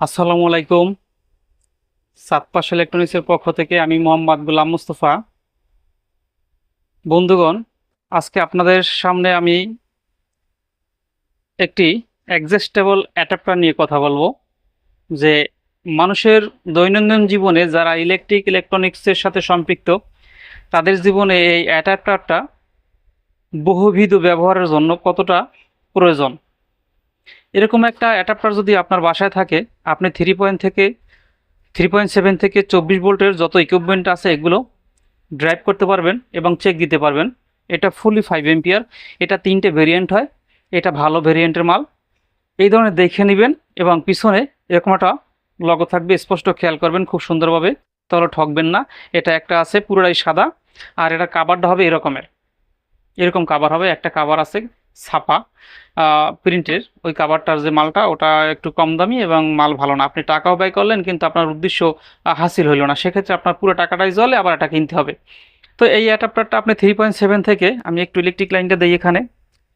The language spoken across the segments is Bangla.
আসসালামু আলাইকুম। সাতপাশ ইলেকট্রনিক্সের পক্ষ থেকে আমি মোহাম্মদ গুলাম মুস্তফা। বন্ধুগণ, আজকে আপনাদের সামনে আমি একটি অ্যাডজাস্টেবল অ্যাডাপ্টার নিয়ে কথা বলব, যে মানুষের দৈনন্দিন জীবনে যারা ইলেকট্রিক ইলেকট্রনিক্সের সাথে সম্পৃক্ত, তাদের জীবনে এই অ্যাডাপ্টারটা বহুবিধ ব্যবহারের জন্য কতটা প্রয়োজন। এরকম একটা অ্যাডাপ্টার যদি আপনার বাসায় থাকে, আপনি থ্রি পয়েন্ট থেকে থ্রি পয়েন্ট সেভেন থেকে চব্বিশ ভোল্টের যত ইকুইপমেন্ট আছে এগুলো ড্রাইভ করতে পারবেন এবং চেক দিতে পারবেন। এটা ফুলি ফাইভ এম্পিয়ার এটা তিনটে ভেরিয়েন্ট হয়, এটা ভালো ভেরিয়েন্টের মাল। এই ধরনের দেখে নেবেন এবং পিছনে এরকম একটা লগো থাকবে, স্পষ্ট খেয়াল করবেন খুব সুন্দরভাবে তাহলে ঠকবেন না। এটা একটা আছে পুরোটাই সাদা, আর এটা কাভারটা হবে এরকমের। এরকম কাভার হবে, একটা কাভার আছে ছাপা প্রিন্টের ওই কাভারটার যে মালটা, ওটা একটু কম দামি এবং মাল ভালো না। আপনি টাকাও ব্যয় করলেন, কিন্তু আপনার উদ্দেশ্য হাসিল হইল না। সেক্ষেত্রে আপনার পুরো টাকাটাই জলে, আবার এটা কিনতে হবে। তো এই অ্যাডাপ্টারটা আপনি থ্রি পয়েন্ট সেভেন থেকে, আমি একটু ইলেকট্রিক লাইনটা দিই এখানে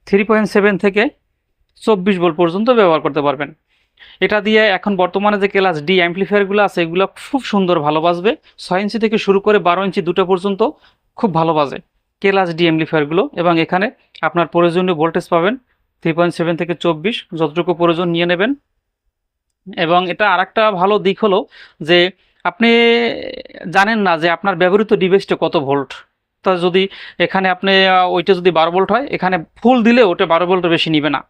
থ্রি পয়েন্ট সেভেন থেকে চব্বিশ ভোল্ট পর্যন্ত ব্যবহার করতে পারবেন। এটা দিয়ে এখন বর্তমানে যে ক্লাস ডি অ্যাম্পলিফায়ারগুলো আছে, এগুলো খুব সুন্দর ভালো বাজবে। ছয় ইঞ্চি থেকে শুরু করে বারো ইঞ্চি দুটো পর্যন্ত খুব ভালো বাজে। ক্লাস ডি এমলিফায়ারগুলো এবং এখানে আপনার প্রয়োজনীয় ভোল্টেজ পাবেন থ্রি পয়েন্ট সেভেন থেকে চব্বিশ, যতটুকু প্রয়োজন নিয়ে নেবেন। এবং এটা আরেকটা ভালো দিক হলো যে আপনি জানেন না যে আপনার ব্যবহৃত ডিভাইসটা কত ভোল্ট তা যদি এখানে আপনি ওইটা যদি বারো ভোল্ট হয়, এখানে ফুল দিলে ওটা বারো ভোল্টের বেশি নিবে না।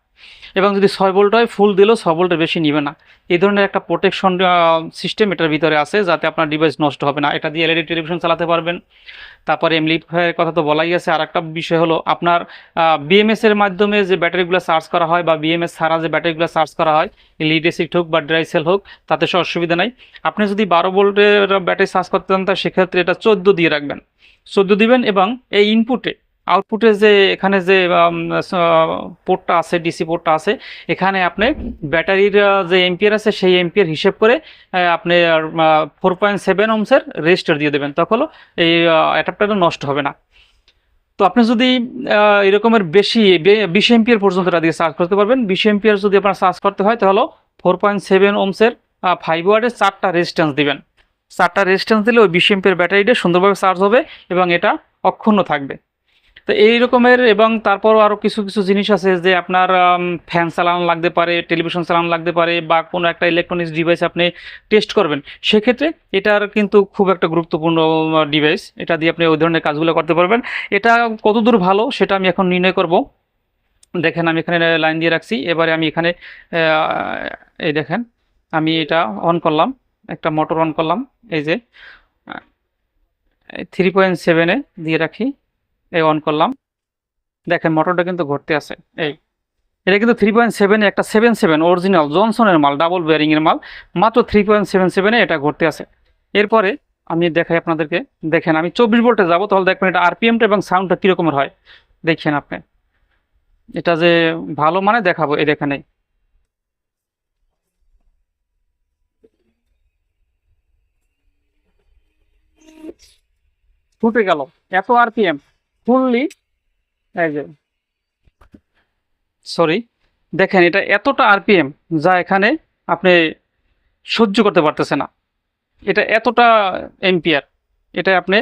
এবং যদি ছয় ভোল্ট হয় ফুল দিলেও ছয় ভোল্টের বেশি নিবে না। এই ধরনের একটা প্রোটেকশন সিস্টেম এটার ভিতরে আছে, যাতে আপনার ডিভাইস নষ্ট হবে না। এটা দিয়ে এলইডি টেলিভিশন চালাতে পারবেন। তারপরে এমলিফায়ারের কথা তো বলাই আছে। আর একটা বিষয় হলো আপনার বিএমএস এর মাধ্যমে যে ব্যাটারিগুলো চার্জ করা হয় বা বিএমএস ছাড়া যে ব্যাটারিগুলো চার্জ করা হয় লিড এসিড হোক বা ড্রাই সেল হোক, তাতে সে অসুবিধা নাই। আপনি যদি বারো ভোল্টের ব্যাটারি চার্জ করতে চান, তা সেক্ষেত্রে এটা চোদ্দ দিয়ে রাখবেন। চোদ্দ দিবেন এবং এই ইনপুটে আউটপুটে যে এখানে যে পোর্টটা আছে ডিসি পোর্টটা আছে, এখানে আপনি ব্যাটারির যে এম্পিয়ার আছে, সেই এম্পিয়ার হিসেব করে আপনি ফোর পয়েন্ট সেভেন ওমসের রেজিস্টার দিয়ে দেবেন। তখন এই অ্যাডাপ্টারটা নষ্ট হবে না। তো আপনি যদি এরকমের বেশি বিশ এম্পিয়ার পর্যন্ত এটা দিয়ে চার্জ করতে পারবেন। বিশ এম্পিয়ার যদি আপনার চার্জ করতে হয়, তাহলে ফোর পয়েন্ট সেভেন ওমসের ফাইভ ওয়ার্ডের চারটা রেজিস্ট্যান্স দিবেন। চারটা রেজিস্ট্যান্স দিলে ওই বিশ এম্পিয়ার ব্যাটারিটা সুন্দরভাবে চার্জ হবে এবং এটা অক্ষুণ্ণ থাকবে। তো এই রকমের এবং তারপরও আরও কিছু কিছু জিনিস আছে যে আপনার ফ্যান চালানো লাগতে পারে, টেলিভিশন চালানো লাগতে পারে বা কোনো একটা ইলেকট্রনিক্স ডিভাইস আপনি টেস্ট করবেন। সেক্ষেত্রে এটার কিন্তু খুব একটা গুরুত্বপূর্ণ ডিভাইস এটা দিয়ে আপনি ওই ধরনের কাজগুলো করতে পারবেন। এটা কতদূর ভালো সেটা আমি এখন নির্ণয় করব। দেখেন আমি এখানে লাইন দিয়ে রাখছি। এবারে আমি এখানে এই দেখেন, আমি এটা অন করলাম। একটা মোটর অন করলাম। এই যে থ্রি পয়েন্ট সেভেনে দিয়ে রাখি। এই অন করলাম। দেখেন মোটরটা কিন্তু ঘুরতে আছে। এই। এটা কিন্তু থ্রি পয়েন্ট সেভেনে একটা সেভেন সেভেন অরিজিনাল জনসনের মাল ডাবল বেয়ারিংয়ের মাল, মাত্র থ্রি পয়েন্ট সেভেন সেভেনে এটা ঘুরতে আছে। এরপরে আমি দেখাই আপনাদেরকে। দেখেন, আমি চব্বিশ ভোল্টে যাব, তাহলে দেখবেন এটা আরপিএমটা এবং সাউন্ডটা কীরকমের হয়। দেখেন আপনি। এটা যে ভালো মানে দেখাবো, এই দেখেন এই। ফুটে গেল। এত আরপিএম ফুললি এই সরি দেখেন এটা এতটা আরপিএম যা এখানে আপনি সহ্য করতে পারতেছে না। এটা এতটা এম্পিয়ার এটা আপনি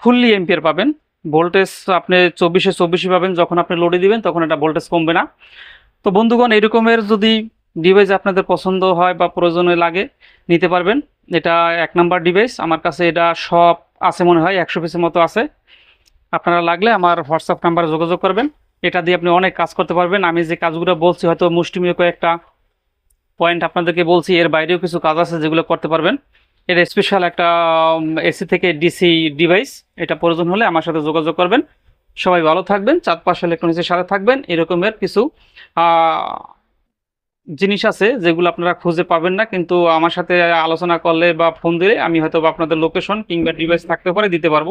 ফুললি এম্পিয়ার পাবেন। ভোল্টেজ আপনি চব্বিশে চব্বিশে পাবেন, যখন আপনি লোডে দিবেন, তখন এটা ভোল্টেজ কমবে না। তো বন্ধুগণ, এরকমের যদি ডিভাইস আপনাদের পছন্দ হয় বা প্রয়োজনে লাগে, নিতে পারবেন। এটা এক নাম্বার ডিভাইস আমার কাছে এটা সব আছে মনে হয়, একশো পিসের মতো আছে। আপনারা লাগলে আমার হোয়াটসঅ্যাপ নাম্বারে যোগাযোগ করবেন। এটা দিয়ে আপনি অনেক কাজ করতে পারবেন। আমি যে কাজগুলো বলছি, হয়তো মুষ্টিমীয় কয়েকটা পয়েন্ট আপনাদেরকে বলছি, এর বাইরেও কিছু কাজ আছে যেগুলো করতে পারবেন। এটা স্পেশাল একটা এসি থেকে ডিসি ডিভাইস এটা প্রয়োজন হলে আমার সাথে যোগাযোগ করবেন। সবাই ভালো থাকবেন চাঁদ পাশে ইলেকট্রনিক্সের সাথে থাকবেন, এরকমের কিছু জিনিস আছে যেগুলো আপনারা খুঁজে পাবেন না, কিন্তু আমার সাথে আলোচনা করলে বা ফোন দিলে আমি হয়তো আপনাদের লোকেশন কিংবা ডিভাইস থাকতে পারে, দিতে পারব।